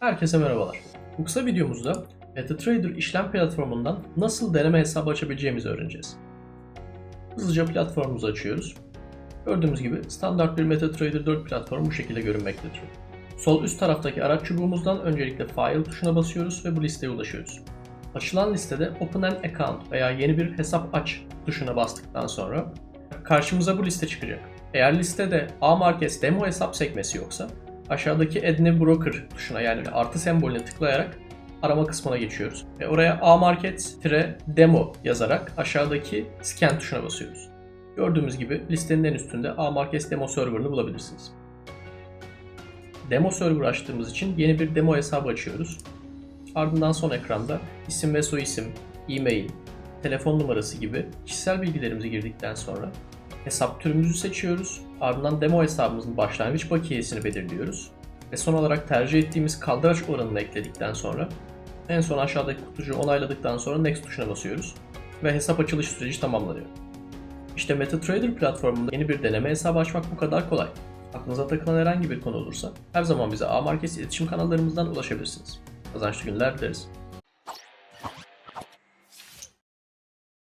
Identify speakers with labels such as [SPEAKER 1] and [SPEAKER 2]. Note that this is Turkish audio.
[SPEAKER 1] Herkese merhabalar. Bu kısa videomuzda MetaTrader işlem platformundan nasıl deneme hesabı açabileceğimizi öğreneceğiz. Hızlıca platformumuzu açıyoruz. Gördüğümüz gibi standart bir MetaTrader 4 platformu bu şekilde görünmektedir. Sol üst taraftaki araç çubuğumuzdan öncelikle File tuşuna basıyoruz ve bu listeye ulaşıyoruz. Açılan listede Open an Account veya yeni bir hesap aç tuşuna bastıktan sonra karşımıza bu liste çıkacak. Eğer listede A Markets demo hesap sekmesi yoksa aşağıdaki Add New Broker tuşuna yani artı sembolüne tıklayarak arama kısmına geçiyoruz. Ve oraya A Markets-demo yazarak aşağıdaki scan tuşuna basıyoruz. Gördüğümüz gibi listenin en üstünde A Markets demo server'ını bulabilirsiniz. Demo server açtığımız için yeni bir demo hesabı açıyoruz. Ardından son ekranda isim ve soyisim, e-mail, telefon numarası gibi kişisel bilgilerimizi girdikten sonra hesap türümüzü seçiyoruz. Ardından demo hesabımızın başlangıç bakiyesini belirliyoruz. Ve son olarak tercih ettiğimiz kaldıraç oranını ekledikten sonra en son aşağıdaki kutucuğu onayladıktan sonra Next tuşuna basıyoruz. Ve hesap açılış süreci tamamlanıyor. İşte MetaTrader platformunda yeni bir deneme hesabı açmak bu kadar kolay. Aklınıza takılan herhangi bir konu olursa her zaman bize A Markets iletişim kanallarımızdan ulaşabilirsiniz. Kazançlı günler dileriz.